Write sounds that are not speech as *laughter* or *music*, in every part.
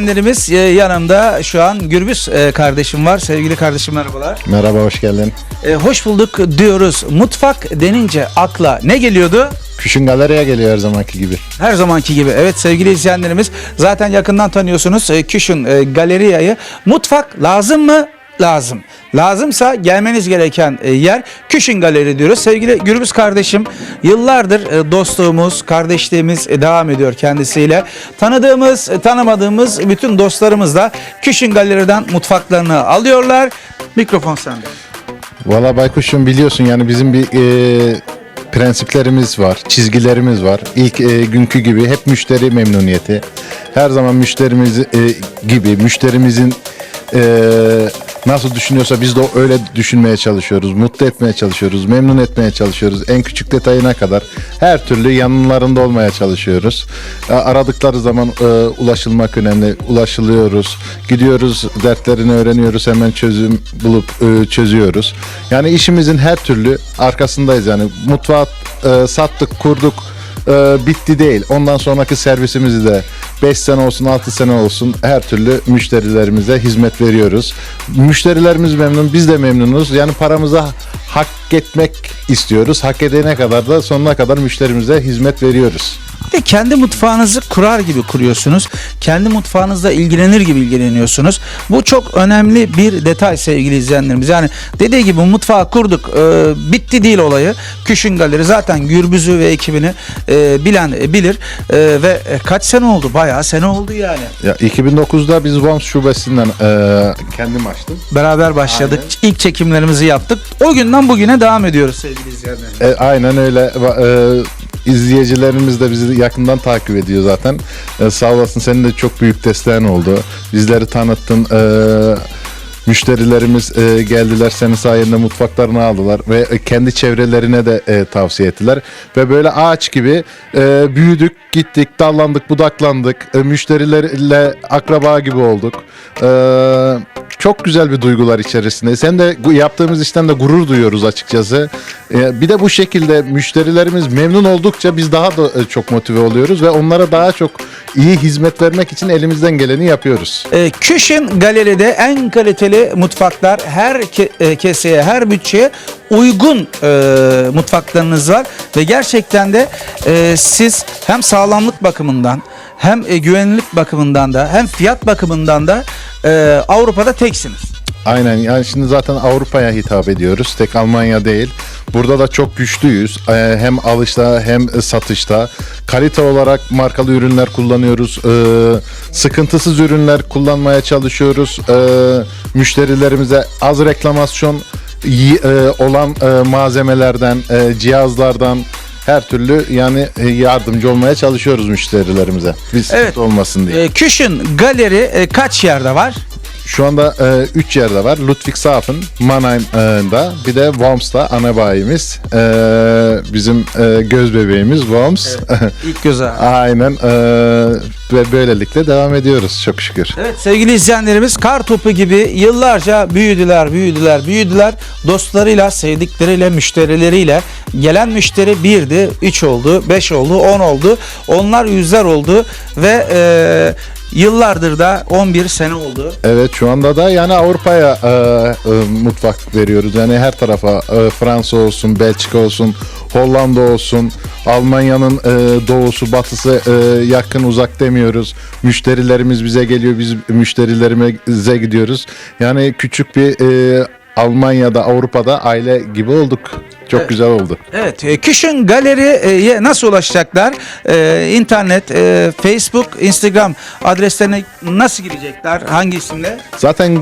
izleyenlerimiz e, yanımda şu an Gürbüz e, kardeşim var. Sevgili kardeşim merhabalar. Merhaba, hoş geldin. E, hoş bulduk diyoruz. Mutfak denince akla ne geliyordu? Küşün galeriye geliyor her zamanki gibi. Her zamanki gibi. Evet sevgili izleyenlerimiz zaten yakından tanıyorsunuz. E, Küşün e, Galeria'yı. Mutfak lazım mı? Lazım. Lazımsa gelmeniz gereken e, yer Küşün Galeri diyoruz. Sevgili Gürbüz kardeşim yıllardır e, dostluğumuz, kardeşliğimiz e, devam ediyor kendisiyle. Tanıdığımız, tanımadığımız bütün dostlarımız da Küşün Galeri'den mutfaklarını alıyorlar. Mikrofon sende. Valla Baykuş'um biliyorsun yani bizim bir e, prensiplerimiz var, çizgilerimiz var. İlk e, günkü gibi hep müşteri memnuniyeti. Her zaman müşterimiz e, gibi müşterimizin e, nasıl düşünüyorsa biz de öyle düşünmeye çalışıyoruz. Mutlu etmeye çalışıyoruz, memnun etmeye çalışıyoruz. En küçük detayına kadar her türlü yanlarında olmaya çalışıyoruz. Aradıkları zaman e, ulaşılmak önemli. Ulaşılıyoruz. Gidiyoruz, dertlerini öğreniyoruz. Hemen çözüm bulup e, çözüyoruz. Yani işimizin her türlü arkasındayız. Yani mutfağı e, sattık, kurduk. E, bitti değil. Ondan sonraki servisimizi de 5 sene olsun 6 sene olsun her türlü müşterilerimize hizmet veriyoruz. Müşterilerimiz memnun, biz de memnunuz. Yani paramıza hak etmek istiyoruz. Hak edene kadar da sonuna kadar müşterimize hizmet veriyoruz. De kendi mutfağınızı kurar gibi kuruyorsunuz. Kendi mutfağınızla ilgilenir gibi ilgileniyorsunuz. Bu çok önemli bir detay sevgili izleyenlerimiz. Yani dediği gibi mutfağı kurduk. e, bitti değil olayı. Küşün Galeri zaten Gürbüz'ü ve ekibini e, bilen e, bilir. E, ve e, kaç sene oldu? Bayağı sene oldu yani. Ya 2009'da biz Worms şubesinden e, kendim açtım. Beraber başladık. İlk çekimlerimizi yaptık. O günden bugüne devam ediyoruz sevgili izleyenlerimiz. E, aynen öyle. E, izleyicilerimiz de bizi yakından takip ediyor zaten. E, sağ olasın senin de çok büyük desteğin oldu. Bizleri tanıttın. E, müşterilerimiz e, geldiler senin sayende mutfaklarını aldılar ve e, kendi çevrelerine de e, tavsiye ettiler ve böyle ağaç gibi e, büyüdük gittik dallandık budaklandık e, müşterilerle akraba gibi olduk E, çok güzel bir duygular içerisinde. Sen de yaptığımız işten de gurur duyuyoruz açıkçası. Ee, bir de bu şekilde müşterilerimiz memnun oldukça biz daha da e, çok motive oluyoruz ve onlara daha çok iyi hizmet vermek için elimizden geleni yapıyoruz. E, Küşün Galeri'de en kaliteli mutfaklar her e, keseye, her bütçeye uygun e, mutfaklarınız var ve gerçekten de e, siz hem sağlamlık bakımından hem e, güvenilirlik bakımından da hem fiyat bakımından da e, Avrupa'da teksiniz. Aynen yani şimdi zaten Avrupa'ya hitap ediyoruz. Tek Almanya değil. Burada da çok güçlüyüz. Ee, hem alışta hem satışta. Kalite olarak markalı ürünler kullanıyoruz. Ee, sıkıntısız ürünler kullanmaya çalışıyoruz. Ee, müşterilerimize az reklamasyon olan e, malzemelerden, e, cihazlardan her türlü yani e, yardımcı olmaya çalışıyoruz müşterilerimize. Sıkıntı Evet. olmasın diye. E, Küşün Galeri e, kaç yerde var? Şu anda 3 yerde var. Ludwigshafen, Mannheim'da bir de Worms'ta ana bayimiz. E, bizim e, göz bebeğimiz Worms. İlk göze. *laughs* Aynen. e, ve böylelikle devam ediyoruz çok şükür. Evet sevgili izleyenlerimiz kar topu gibi yıllarca büyüdüler, büyüdüler, büyüdüler. Dostlarıyla, sevdikleriyle, müşterileriyle. Gelen müşteri birdi, üç oldu, beş oldu, on oldu. Onlar yüzler oldu ve e, yıllardır da 11 sene oldu. Evet şu anda da yani Avrupa'ya e, e, mutfak veriyoruz. Yani her tarafa e, Fransa olsun, Belçika olsun, Hollanda olsun, Almanya'nın e, doğusu, batısı e, yakın uzak demiyoruz. Müşterilerimiz bize geliyor, biz müşterilerimize gidiyoruz. Yani küçük bir e, Almanya'da, Avrupa'da aile gibi olduk. Çok güzel oldu. Evet, e, Küşün Galeri'ye nasıl ulaşacaklar? E, internet, e, Facebook, Instagram adreslerine nasıl girecekler? Hangi isimle? Zaten e,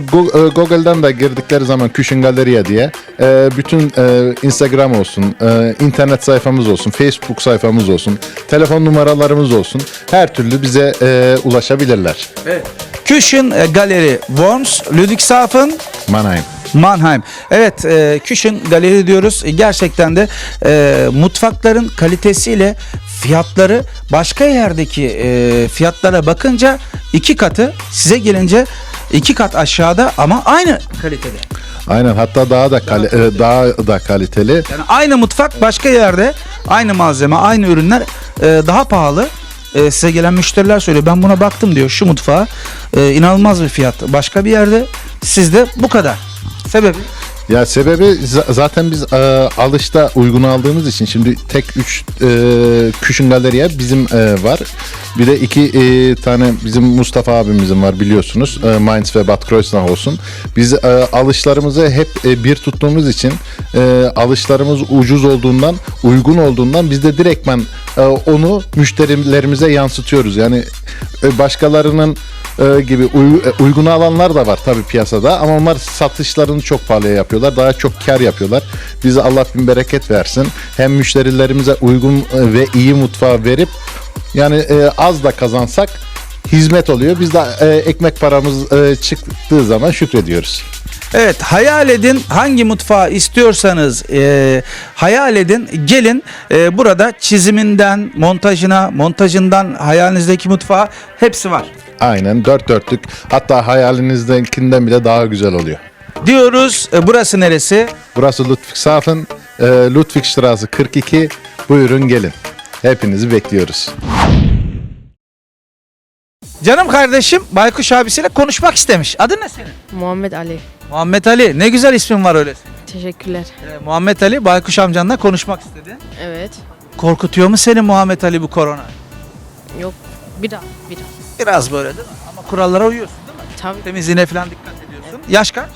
Google'dan da girdikleri zaman Küçün Galeriya diye e, bütün e, Instagram olsun, e, internet sayfamız olsun, Facebook sayfamız olsun, telefon numaralarımız olsun her türlü bize e, ulaşabilirler. Evet. Küşün e, Galeri Worms, Ludwigshafen, Mannheim. Mannheim. Evet, e, Küchen Galeri diyoruz. E, Gerçekten de e, mutfakların kalitesiyle fiyatları başka yerdeki e, fiyatlara bakınca iki katı, size gelince iki kat aşağıda ama aynı kalitede. Aynen hatta daha da kali- e, daha da kaliteli. Yani aynı mutfak başka yerde aynı malzeme, aynı ürünler e, daha pahalı e, size gelen müşteriler söylüyor. Ben buna baktım diyor şu mutfağa e, inanılmaz bir fiyat. Başka bir yerde sizde bu kadar. Sebebi? Ya sebebi za- zaten biz e, alışta uygun aldığımız için şimdi tek 3 e, Küçün Galeriya bizim e, var. Bir de iki e, tane bizim Mustafa abimizin var biliyorsunuz. E, Mainz ve Bad Kreuznach olsun. Biz e, alışlarımızı hep e, bir tuttuğumuz için e, alışlarımız ucuz olduğundan, uygun olduğundan biz de direktmen e, onu müşterilerimize yansıtıyoruz. Yani e, başkalarının e, gibi uy- e, uygun alanlar da var tabii piyasada ama onlar satışlarını çok pahalıya yapıyorlar. Daha çok kar yapıyorlar. Bize Allah bin bereket versin. Hem müşterilerimize uygun e, ve iyi mutfağı verip yani e, az da kazansak hizmet oluyor. Biz de e, ekmek paramız e, çıktığı zaman şükrediyoruz. Evet hayal edin hangi mutfağı istiyorsanız e, hayal edin gelin e, burada çiziminden montajına montajından hayalinizdeki mutfağa hepsi var. Aynen dört dörtlük hatta hayalinizdekinden bile daha güzel oluyor. Diyoruz e, burası neresi? Burası Ludwigshafen, e, Ludwigstraße 42. Buyurun gelin. Hepinizi bekliyoruz. Canım kardeşim Baykuş abisiyle konuşmak istemiş. Adı ne senin? Muhammed Ali. Muhammed Ali. Ne güzel ismin var öyle. Teşekkürler. Ee, Muhammed Ali Baykuş amcanla konuşmak istedi. Evet. Korkutuyor mu seni Muhammed Ali bu korona? Yok. Bir daha. Bir daha. Biraz böyle değil mi? Ama kurallara uyuyorsun değil mi? Tabii. Temizliğine falan dikkat ediyorsun. Yaş kaç?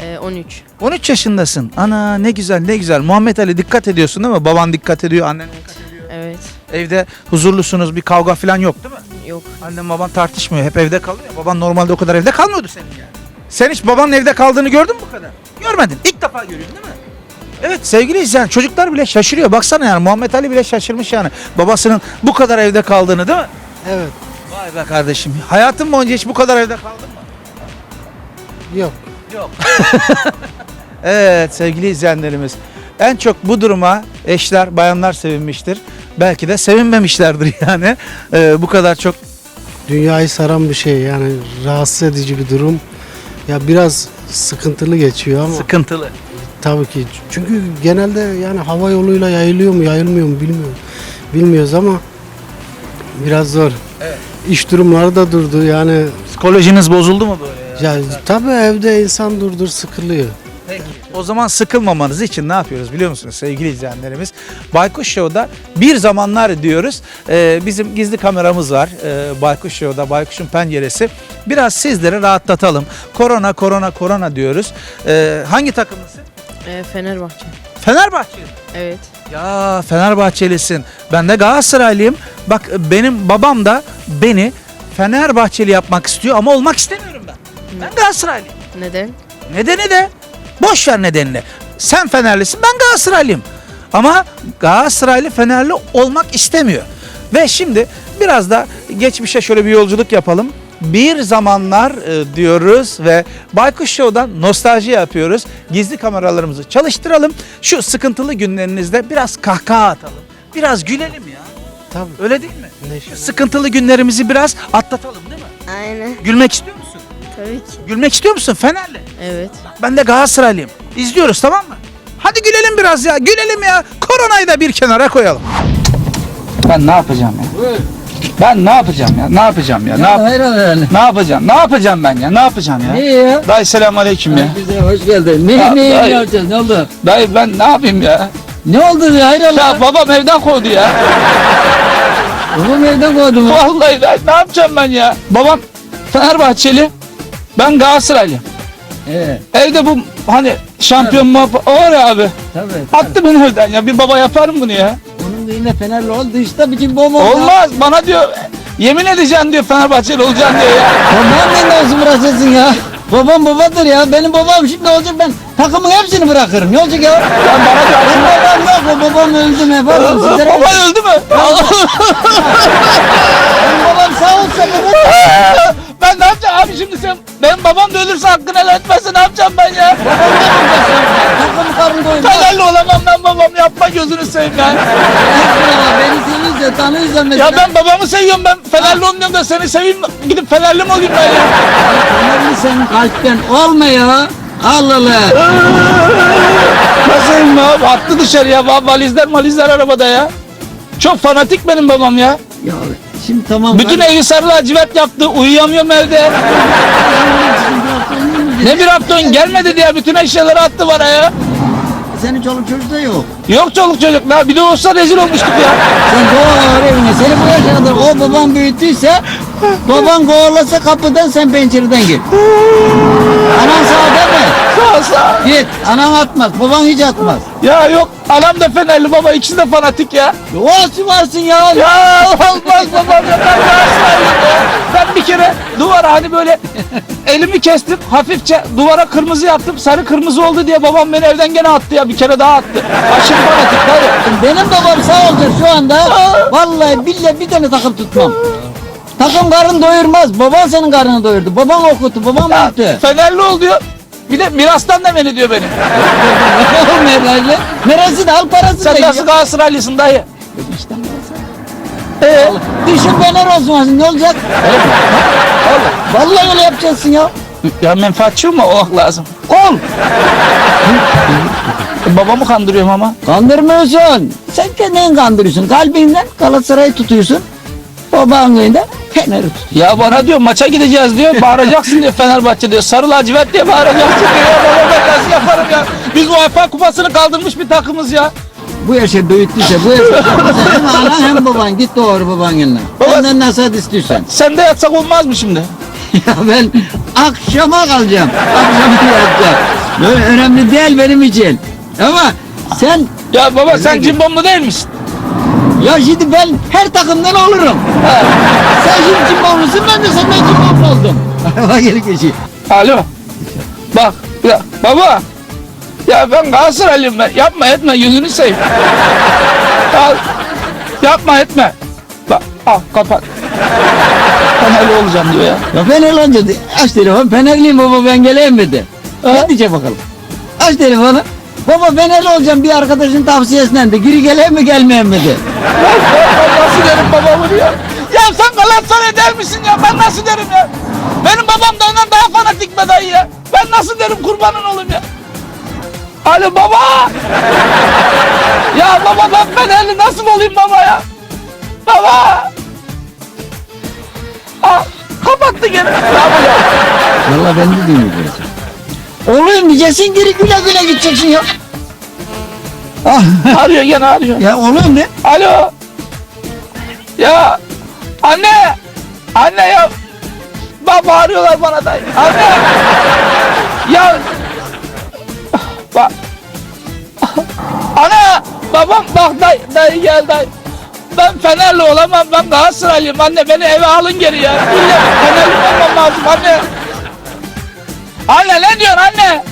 Ee, 13. 13 yaşındasın. Ana ne güzel ne güzel. Muhammed Ali dikkat ediyorsun değil mi? Baban dikkat ediyor, annen dikkat ediyor. Evet. Evde huzurlusunuz, bir kavga falan yok değil mi? Yok. Annen baban tartışmıyor, hep evde kalıyor. Baban normalde o kadar evde kalmıyordu senin yani. Sen hiç babanın evde kaldığını gördün mü bu kadar? Görmedin. İlk defa görüyorsun değil mi? Evet sevgili izleyen çocuklar bile şaşırıyor. Baksana yani Muhammed Ali bile şaşırmış yani. Babasının bu kadar evde kaldığını değil mi? Evet. Vay be kardeşim. Hayatın boyunca hiç bu kadar evde kaldın mı? Yok. Yok. *laughs* evet sevgili izleyenlerimiz. En çok bu duruma eşler, bayanlar sevinmiştir. Belki de sevinmemişlerdir *laughs* yani. Ee, bu kadar çok Dünyayı saran bir şey yani rahatsız edici bir durum. Ya biraz sıkıntılı geçiyor ama sıkıntılı. tabii ki. Çünkü genelde yani hava yoluyla yayılıyor mu yayılmıyor mu bilmiyorum. Bilmiyoruz ama biraz zor. Evet. İş durumları da durdu yani. Psikolojiniz bozuldu mu böyle ya? Ya tabii evde insan durdur sıkılıyor. Peki. O zaman sıkılmamanız için ne yapıyoruz biliyor musunuz sevgili izleyenlerimiz? Baykuş Show'da bir zamanlar diyoruz. Ee, bizim gizli kameramız var. Ee, Baykuş Show'da Baykuş'un penceresi. Biraz sizleri rahatlatalım. Korona, korona, korona diyoruz. Ee, hangi takımlısın? Ee, Fenerbahçe. Fenerbahçe. Evet. Ya Fenerbahçelisin. Ben de Galatasaraylıyım. Bak benim babam da beni Fenerbahçeli yapmak istiyor ama olmak istemiyorum ben. Galatasaraylıyım. Neden? Nedeni de boş ver nedenini. Sen Fenerlisin ben Galatasaraylıyım. Ama Galatasaraylı Fenerli olmak istemiyor. Ve şimdi biraz da geçmişe şöyle bir yolculuk yapalım. Bir zamanlar e, diyoruz ve Baykuş Show'dan nostalji yapıyoruz. Gizli kameralarımızı çalıştıralım. Şu sıkıntılı günlerinizde biraz kahkaha atalım. Biraz gülelim ya. Tabii. Öyle değil mi? Neşe. Sıkıntılı günlerimizi biraz atlatalım değil mi? Aynen. Gülmek istiyor musun? Tabii ki. Gülmek istiyor musun Fenerli? Evet. Ben de Galatasaraylıyım. İzliyoruz tamam mı? Hadi gülelim biraz ya. Gülelim ya. Koronayı da bir kenara koyalım. Ben ne yapacağım ya? Ben ne yapacağım ya? Ne yapacağım ya? Ne, yap- Hayır yani. ne yapacağım? Ne yapacağım ben ya? Ne yapacağım ya? Ne ya? Dayı selamünaleyküm ya. Güzel hoş geldin. Ne Ya, ne dayı. yapacağız? Ne oldu? Dayı ben ne yapayım ya? Ne oldu ya? Hayır Allah. Ya babam evden kovdu ya. Babam evden kovdu mu? Vallahi dayı ne yapacağım ben ya? Babam Fenerbahçeli. Ben Galatasaraylıyım. Evet. Evde bu hani şampiyon muhabbet var ya abi. Tabii. Attı beni evden ya. Bir baba yapar mı bunu ya? Onun da yine Fenerli oldu işte bizim babam. oldu. Olmaz bana diyor yemin edeceğim diyor Fenerbahçeli olacaksın diyor ya. Babam ne nasıl bırakırsın ya? Babam babadır ya. Benim babam şimdi olacak ben takımın hepsini bırakırım. Ne olacak ya? Sen bana diyor Benim babam yok. O babam öldü mü? Pardon sizlere. Baba öldü mü? *laughs* Benim babam sağ olsa babam. ben ne yapacağım abi şimdi sen benim babam da ölürse hakkını helal etmezse ne yapacağım ben ya? *laughs* Fenerli olamam ben babam yapma gözünü seveyim ya. Beni seviyorsa tanıyorsa mesela. Ya ben babamı seviyorum ben Fenerli olmuyorum da seni seveyim gidip Fenerli mi olayım ben ya? Önemli senin kalpten olma ya. Allah Allah. Nasıl ya? Attı dışarıya va- valizler malizler arabada ya. Çok fanatik benim babam ya. Ya Şimdi tamam. Bütün evi sarı lacivert yaptı. Uyuyamıyorum evde. Ne bir hafta ön gelmedi diye bütün eşyaları attı bana ya. Senin çoluk çocuk da yok. Yok çoluk çocuk la. Bir de olsa rezil olmuştuk ya. Sen doğar evine. Seni bu yaşa kadar o baban büyüttüyse baban kovalasa kapıdan sen pencereden gir. Anan sağ. Git. Anan atmaz. Baban hiç atmaz. Ya yok. Anam da Fenerli baba. ikisi de fanatik ya. Olsun varsın ya. Ya olmaz babam ya. Ben Galatasaraylıyım ya. Ben bir kere duvara hani böyle elimi kestim. Hafifçe duvara kırmızı yaptım. Sarı kırmızı oldu diye babam beni evden gene attı ya. Bir kere daha attı. Aşırı fanatik dayı. Benim babam sağ olsun şu anda vallahi billahi bir tane takım tutmam. Takım karın doyurmaz. Baban senin karnını doyurdu. Baban okuttu. Baban Ya, büyüttü. Fenerli ol diyor. Bir de mirastan da beni diyor benim. Neresi? Neresi de al parası Sen nasıl Galatasaraylısın dayı? İşte Ee, Düşün Fener olsun ne olacak? Vallahi öyle yapacaksın ya. ya menfaatçi mi olmak lazım? Ol. E, Babamı kandırıyorum ama. Kandırmıyorsun. Sen kendini kandırıyorsun. Kalbinden Galatasaray'ı tutuyorsun. Babanın köyünde Fener'i tutuyorsun. Ya bana diyor maça gideceğiz diyor. Bağıracaksın diyor Fenerbahçe diyor. Sarı lacivert diye bağıracaksın diyor. Ya baba ben nasıl yaparım ya? Biz UEFA kupasını kaldırmış bir takımız ya. Bu yaşa büyüttüyse bu yaşa *laughs* hem anan hem baban git doğru baban yanına. Baba- Benden nasıl istiyorsan. Sen de yatsak olmaz mı şimdi? *laughs* ya ben akşama kalacağım. Akşama yatacağım. Böyle önemli değil benim için. Ama sen Ya baba sen cimbomlu değil misin? Ya şimdi ben her takımdan olurum. Ha. Sen şimdi cimbomlusun ben de senden cimbomlu oldum. *laughs* Araba geri. Alo. Bak ya baba. Ya ben Galatasaraylıyım ben. Yapma etme yüzünü seveyim. *laughs* Al. Yapma etme. Bak al kapat. Fenerli olacağım diyor ya. Ya Fener olunca de- aç telefon Fenerliyim baba ben geleyim mi de. Ne diyecek bakalım. Aç telefonu. Baba Fenerli olacağım bir arkadaşın tavsiyesinden de. Geri geleyim mi gelmeyeyim mi de. Ben nasıl derim babamı ya? Ya sen Galatasaray der misin ya? Ben nasıl derim ya? Benim babam da ondan daha fanatik be dayı ya. Ben nasıl derim kurbanın olayım ya? Alo baba! ya baba ben Fenerli nasıl olayım baba ya? Baba! Aa, kapattı gene. Ne yapacağım? Valla ben de dinleyeceğim. Oğlum diyeceksin geri güle güle gideceksin ya. Ah, Arıyor gene arıyor. ya oğlum ne? Alo. Ya anne. Anne ya. Bak bağırıyorlar bana da. Anne. Ya. Bak. Ana. Babam bak dayı, dayı gel dayı. Ben Fenerli olamam. Ben Galatasaraylıyım. Anne beni eve alın geri ya. İlle Fenerli olmam lazım anne. Anne ne diyorsun anne?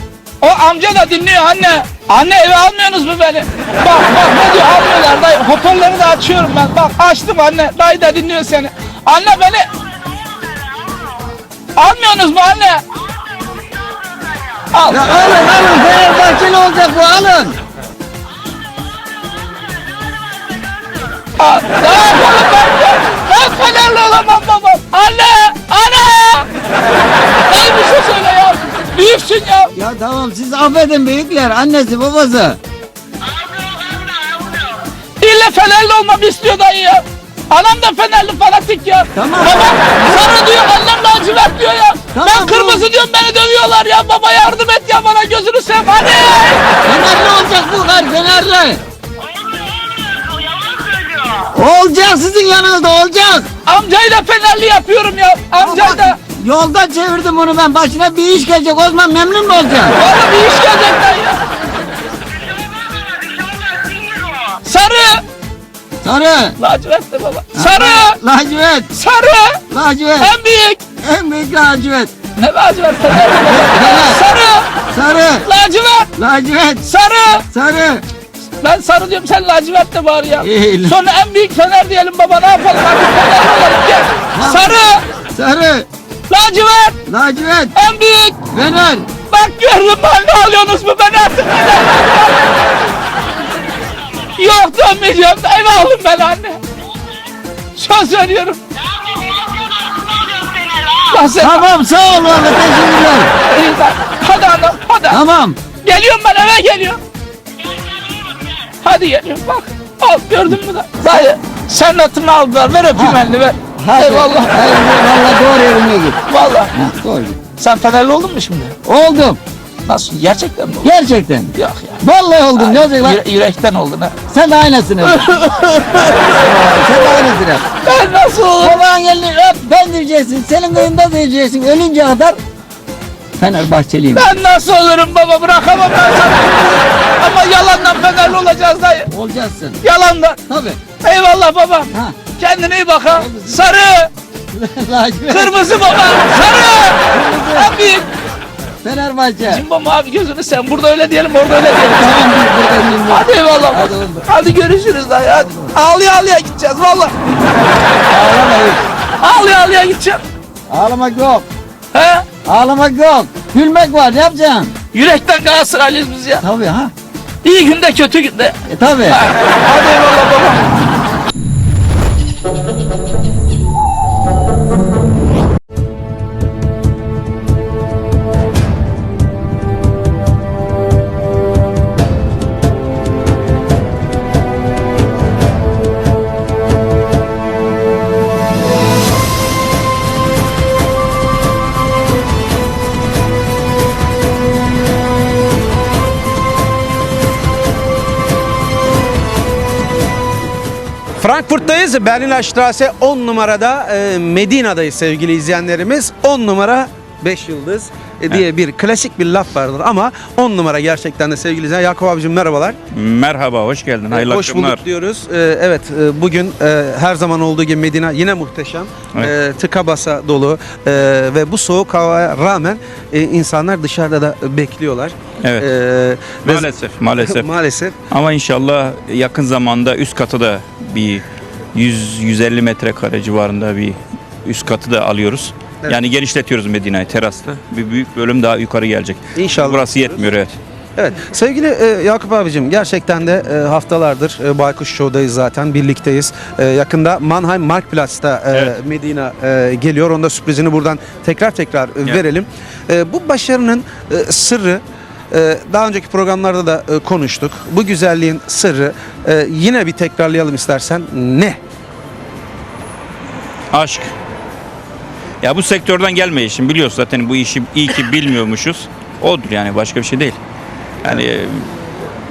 O amca da dinliyor anne. Anne eve almıyorsunuz mu beni? Bak bak ne diyor almıyorlar dayı. Hoparlörü de açıyorum ben. Bak açtım anne. Dayı da dinliyor seni. Anne beni... Almıyorsunuz mu anne? Al. Ya alın alın Fenerbahçeli olacak bu alın. al. Ne yapalım ben? Ben Fenerli olamam babam. Anne! Anne! Dayı bir şey söyle. Büyüksün ya. Ya tamam siz affedin büyükler annesi babası. İlle Fenerli olmamı istiyor dayı ya. Anam da Fenerli fanatik ya. Tamam. Baba sarı diyor annem lacivert diyor ya. Tamam, ben kırmızı tamam. diyorum beni dövüyorlar ya. Baba yardım et ya bana gözünü sev. Hadi. Fenerli olacak bu kar Fenerli. Olacak sizin yanınızda olacak. Amcayla Fenerli yapıyorum ya. Amcayla. Yolda çevirdim onu ben. Başına bir iş gelecek. O zaman memnun mu olacaksın? Valla bir iş gelecek dayı ya. Sarı. Sarı. Lacivert de baba. Sarı. Lacivert. Sarı. Lacivert. En büyük. En büyük lacivert. Ne lacivert *laughs* baba. Sarı. Sarı. Lacivert. Lacivert. Sarı. Sarı. Ben sarı diyorum sen lacivert de var ya. İyi. Sonra en büyük fener diyelim baba ne yapalım artık fener olalım gel. Sarı, Sarı. Lacivert, Lacivert. en büyük. Fener. Bak gördün mü ne alıyorsunuz mu ben artık. Yok dönmeyeceğim eve alın ben anne. Söz veriyorum. Lan sen Tamam sağ ol abi teşekkürler. Lan. Hadi anam hadi. Tamam. Geliyorum ben eve geliyorum. Hadi geliyorum bak. Al gördün mü da. Dayı sen notunu aldılar ver öpeyim elini ver. Hadi. Eyvallah. Hayır, Vallahi doğru yerine git. Vallahi. Ha, doğru. Sen Fenerli oldun mu şimdi? Oldum. Nasıl? Gerçekten mi oldun? Gerçekten. Yok ya. Vallahi oldum. Ne olacak lan? Yüre- yürekten oldun ha. Sen de aynısın. öyle. *laughs* Sen de aynısın. hep. Ben nasıl olurum? Baban elini öp ben diyeceksin. Senin kıyında diyeceksin. Ölünce kadar Fenerbahçeliyim. Ben nasıl olurum baba bırakamam ben sana. Ama yalandan Fenerli olacağız dayı. Olacaksın. Yalandan. Tabii. Eyvallah baba. Ha. Kendine iyi bak ha. Sarı. Kırmızı baba. Sarı. Abi. Fenerbahçe. Cimbom abi gözünü sen burada öyle diyelim orada öyle diyelim. Tamam biz burada şimdi. Hadi eyvallah. Hadi oldu. Hadi görüşürüz dayı hadi. Ağlaya ağlaya gideceğiz valla. Ağlamayın. Ağlaya ağlaya gideceğim. Ağlamak yok. He? Ağlamak yok. Gülmek var. Ne yapacaksın? Yürekten Galatasaraylıyız biz ya. Tabii ha. İyi günde kötü günde. E tabii. Hadi eyvallah baba. Frankfurt'tayız. Berlin Straße 10 numarada e, Medina'dayız sevgili izleyenlerimiz. 10 numara 5 yıldız e, diye bir klasik bir laf vardır ama 10 numara gerçekten de sevgili izleyenler. Yakup abicim merhabalar. Merhaba, hoş geldin. Hayırlı Hoş akşamlar. bulduk diyoruz. E, evet e, bugün e, her zaman olduğu gibi Medina yine muhteşem. Evet. E, tıka basa dolu E, ve bu soğuk havaya rağmen e, insanlar dışarıda da bekliyorlar. Evet. E, ve- Maalesef, maalesef. *laughs* maalesef. Ama inşallah yakın zamanda üst katı da bir 100-150 metrekare civarında bir üst katı da alıyoruz. Evet. Yani genişletiyoruz Medine'yi teraslı. Bir büyük bölüm daha yukarı gelecek. İnşallah. Burası yetmiyor evet. Evet sevgili e, Yakup abicim gerçekten de e, haftalardır e, Baykuş Show'dayız zaten birlikteyiz. E, yakında Mannheim Marktplatz'ta e, Evet. Medina e, geliyor. Onda sürprizini buradan tekrar tekrar e, verelim. E, bu başarının e, sırrı e, daha önceki programlarda da e, konuştuk. Bu güzelliğin sırrı e, yine bir tekrarlayalım istersen ne? Aşk. Ya bu sektörden gelmeyişim biliyorsun zaten bu işi iyi ki bilmiyormuşuz. Odur yani başka bir şey değil. Yani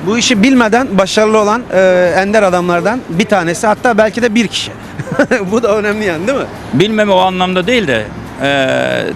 Bu işi bilmeden başarılı olan e, ender adamlardan bir tanesi hatta belki de bir kişi. *laughs* bu da önemli yani değil mi? bilmeme o anlamda değil de e,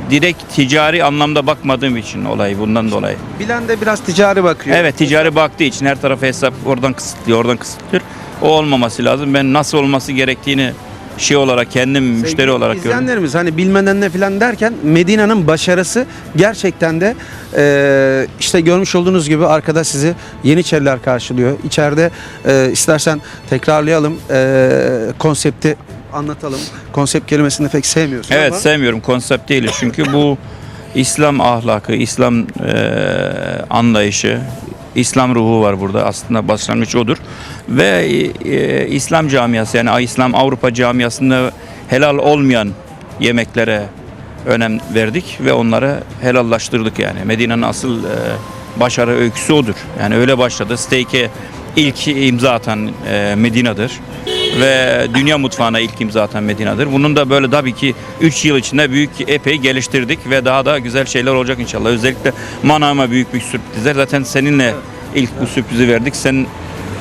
direkt ticari anlamda bakmadığım için olay bundan dolayı. Bilen de biraz ticari bakıyor. Evet ticari baktığı için her tarafa hesap oradan kısıtlıyor, oradan kısıtlıyor. O olmaması lazım. Ben nasıl olması gerektiğini şey olarak kendim müşteri Sevgili olarak görüyorum. izleyenlerimiz hani bilmeden ne filan derken Medina'nın başarısı gerçekten de e, işte görmüş olduğunuz gibi arkada sizi Yeniçeriler karşılıyor. İçeride e, istersen tekrarlayalım e, konsepti anlatalım. Konsept kelimesini pek sevmiyorsun Evet ama sevmiyorum konsept değil çünkü bu İslam ahlakı, İslam e, anlayışı, İslam ruhu var burada aslında başlangıç odur ve e, İslam camiası yani İslam Avrupa camiasında helal olmayan yemeklere önem verdik ve onları helallaştırdık yani Medine'nin asıl e, başarı öyküsü odur yani öyle başladı steak'e ilk imza atan e, Medine'dir ve dünya mutfağına ilk imza atan Medine'dir. Bunun da böyle tabii ki 3 yıl içinde büyük epey geliştirdik ve daha da güzel şeyler olacak inşallah. Özellikle Manam'a büyük büyük sürprizler. Zaten seninle ilk bu sürprizi verdik. Sen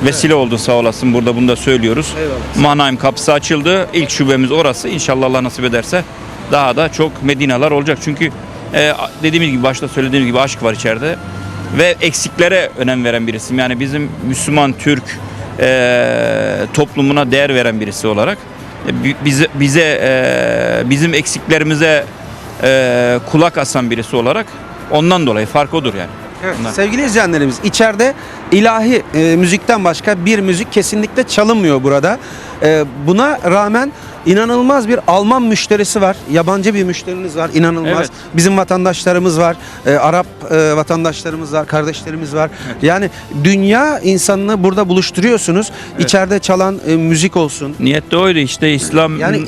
vesile oldun sağ olasın. Burada bunu da söylüyoruz. Mannheim kapısı açıldı. İlk şubemiz orası. İnşallah Allah nasip ederse daha da çok Medinalar olacak. Çünkü e, dediğimiz gibi başta söylediğimiz gibi aşk var içeride ve eksiklere önem veren birisiyim. Yani bizim Müslüman Türk e, toplumuna değer veren birisi olarak e, bi- bize bize e, bizim eksiklerimize e, kulak asan birisi olarak ondan dolayı fark odur yani. Evet, Bunlar. sevgili izleyenlerimiz içeride ilahi e, müzikten başka bir müzik kesinlikle çalınmıyor burada. E, buna rağmen inanılmaz bir Alman müşterisi var. Yabancı bir müşteriniz var. inanılmaz. Evet. Bizim vatandaşlarımız var. e, Arap e, vatandaşlarımız var. Kardeşlerimiz var. Yani dünya insanını burada buluşturuyorsunuz. İçeride çalan e, müzik olsun. Niyet de oydu işte İslam Yani-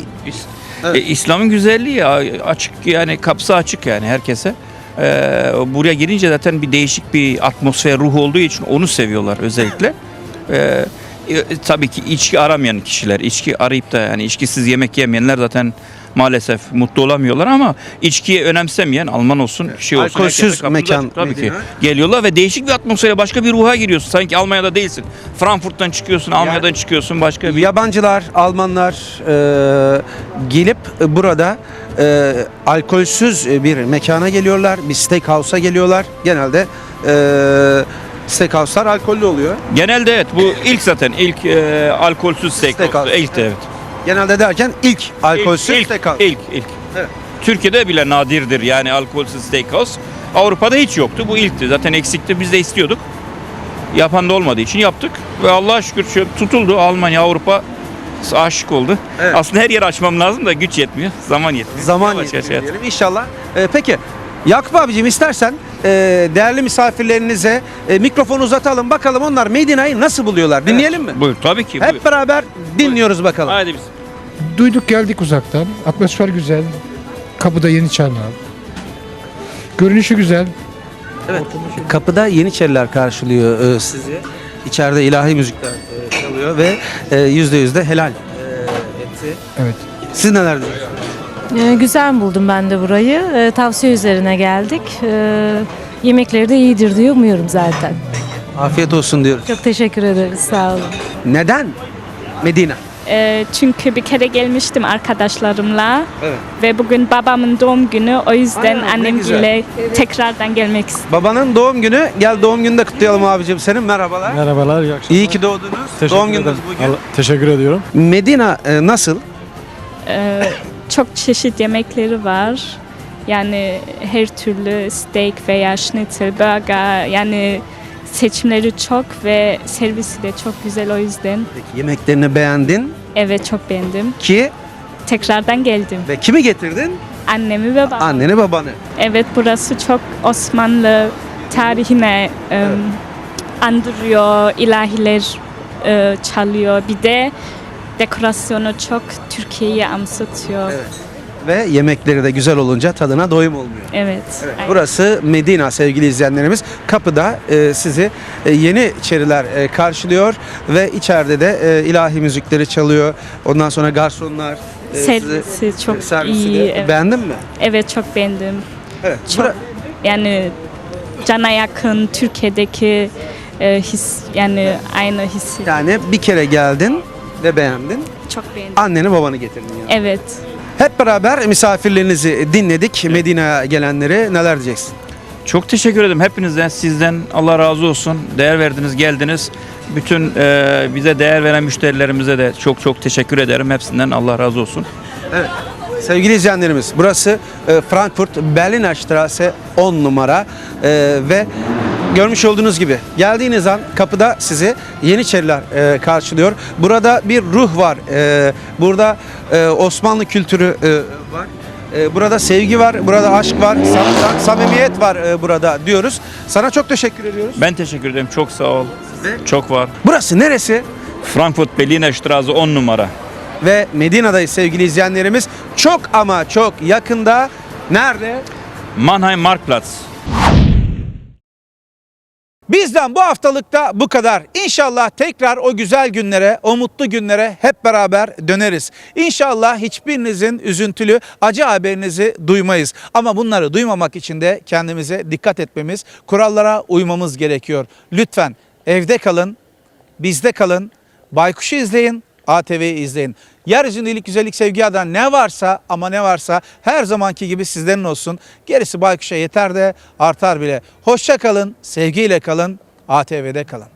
Evet. e, İslam'ın güzelliği ya, açık yani kapısı açık yani herkese. Ee, buraya girince zaten bir değişik bir atmosfer ruh olduğu için onu seviyorlar özellikle. Ee, E, tabii ki içki aramayan kişiler, içki arayıp da yani içkisiz yemek yemeyenler zaten maalesef mutlu olamıyorlar ama içkiyi önemsemeyen Alman olsun, şey olsun. Alkolsüz mekan. Tabii ki. Geliyorlar ve değişik bir atmosfere, başka bir ruha giriyorsun. Sanki Almanya'da değilsin. Frankfurt'tan çıkıyorsun, Almanya'dan çıkıyorsun başka bir Yabancılar, Almanlar e, gelip burada e, alkolsüz bir mekana geliyorlar. Bir steakhouse'a geliyorlar. Genelde e, steakhouse'lar alkollü oluyor. Genelde evet bu ilk zaten ilk e, alkolsüz steakhouse. Steakhouse. İlk de evet. Genelde derken ilk alkolsüz ilk, steakhouse. ilk, ilk. Evet. Türkiye'de bile nadirdir yani alkolsüz steakhouse. Avrupa'da hiç yoktu. Bu ilkti. Zaten eksikti. Biz de istiyorduk. Yapan da olmadığı için yaptık. Ve Allah'a şükür tutuldu. Almanya, Avrupa aşık oldu. Evet. Aslında her yeri açmam lazım da güç yetmiyor. Zaman yetmiyor. Zaman Yavaş yetmiyor yavaş, evet. diyelim inşallah. E, peki Yakup abicim istersen e, değerli misafirlerinize e, mikrofonu uzatalım bakalım onlar Medina'yı nasıl buluyorlar dinleyelim mi? Buyur tabii ki. Buyur. Hep beraber dinliyoruz bakalım. Haydi biz. Duyduk geldik uzaktan. Atmosfer güzel. Kapıda Yeniçeriler. Görünüşü güzel. Kapıda Yeniçeriler karşılıyor e, sizi. İçeride ilahi müzikler e, çalıyor ve e, yüzde yüz de helal e, etti. Evet. Siz neler diyorsunuz? Ee, güzel buldum ben de burayı. Ee, tavsiye üzerine geldik. Ee, yemekleri de iyidir diye umuyorum zaten. Afiyet olsun diyoruz. Çok teşekkür ederiz. Sağ olun. Neden Medina? Ee, çünkü bir kere gelmiştim arkadaşlarımla Evet. ve bugün babamın doğum günü o yüzden Aa, ne annemle tekrardan gelmek istedim. Babanın doğum günü. Gel doğum gününü de kutlayalım abicim senin. Merhabalar. Merhabalar, iyi akşamlar. İyi ki doğdunuz. Teşekkür doğum gününüz ederim. bugün. Allah- teşekkür ediyorum. Medina e, nasıl? Ee, çok çeşit yemekleri var. Yani her türlü steak veya schnitzel, burger yani seçimleri çok ve servisi de çok güzel o yüzden. Peki yemeklerini beğendin Evet çok beğendim. ki Tekrardan geldim. ve kimi getirdin? Annemi ve babamı. Anneni babanı. Evet burası çok Osmanlı tarihine e, andırıyor, ilahiler e, çalıyor. Bir de dekorasyonu çok Türkiye'yi anlatıyor. Evet. Ve yemekleri de güzel olunca tadına doyum olmuyor. Evet. aynen. Burası Medina sevgili izleyenlerimiz. Kapıda e, sizi e, Yeniçeriler e, karşılıyor ve içeride de e, ilahi müzikleri çalıyor. Ondan sonra garsonlar e, Servisi çok servisi iyi. de- Evet. Beğendin mi? evet çok beğendim. Evet. Çok Bura- yani cana yakın Türkiye'deki e, his yani aynı hissi. yani bir kere geldin ve beğendin. Çok beğendim. Anneni babanı getirdin yani. Evet. Hep beraber misafirlerinizi dinledik. Medine'ye gelenleri neler diyeceksin? Çok teşekkür ederim hepinizden, sizden Allah razı olsun. Değer verdiniz, geldiniz. Bütün e, bize değer veren müşterilerimize de çok çok teşekkür ederim. Hepsinden Allah razı olsun. Sevgili izleyenlerimiz burası e, Frankfurt Berliner Straße 10 numara E, ve görmüş olduğunuz gibi geldiğiniz an kapıda sizi Yeniçeriler e, karşılıyor. Burada bir ruh var. E, burada e, Osmanlı kültürü e, var. E, burada sevgi var, burada aşk var, sam- samimiyet var e, burada diyoruz. Sana çok teşekkür ediyoruz. Ben teşekkür ederim. Çok sağ ol. Ve- Çok var. Burası neresi? Frankfurt Berliner Straße 10 numara. Ve Medina'dayız sevgili izleyenlerimiz. Çok ama çok yakında. Nerede? Mannheim Marktplatz. Bizden bu haftalıkta bu kadar. İnşallah tekrar o güzel günlere, o mutlu günlere hep beraber döneriz. İnşallah hiçbirinizin üzüntülü, acı haberinizi duymayız. Ama bunları duymamak için de kendimize dikkat etmemiz, kurallara uymamız gerekiyor. Lütfen evde kalın, bizde kalın, Baykuş'u izleyin, ATV'yi izleyin. Yeryüzünde iyilik, güzellik, sevgi adan ne varsa ama ne varsa her zamanki gibi sizlerin olsun. Gerisi Baykuş'a yeter de artar bile. Hoşça kalın, sevgiyle kalın, ATV'de kalın.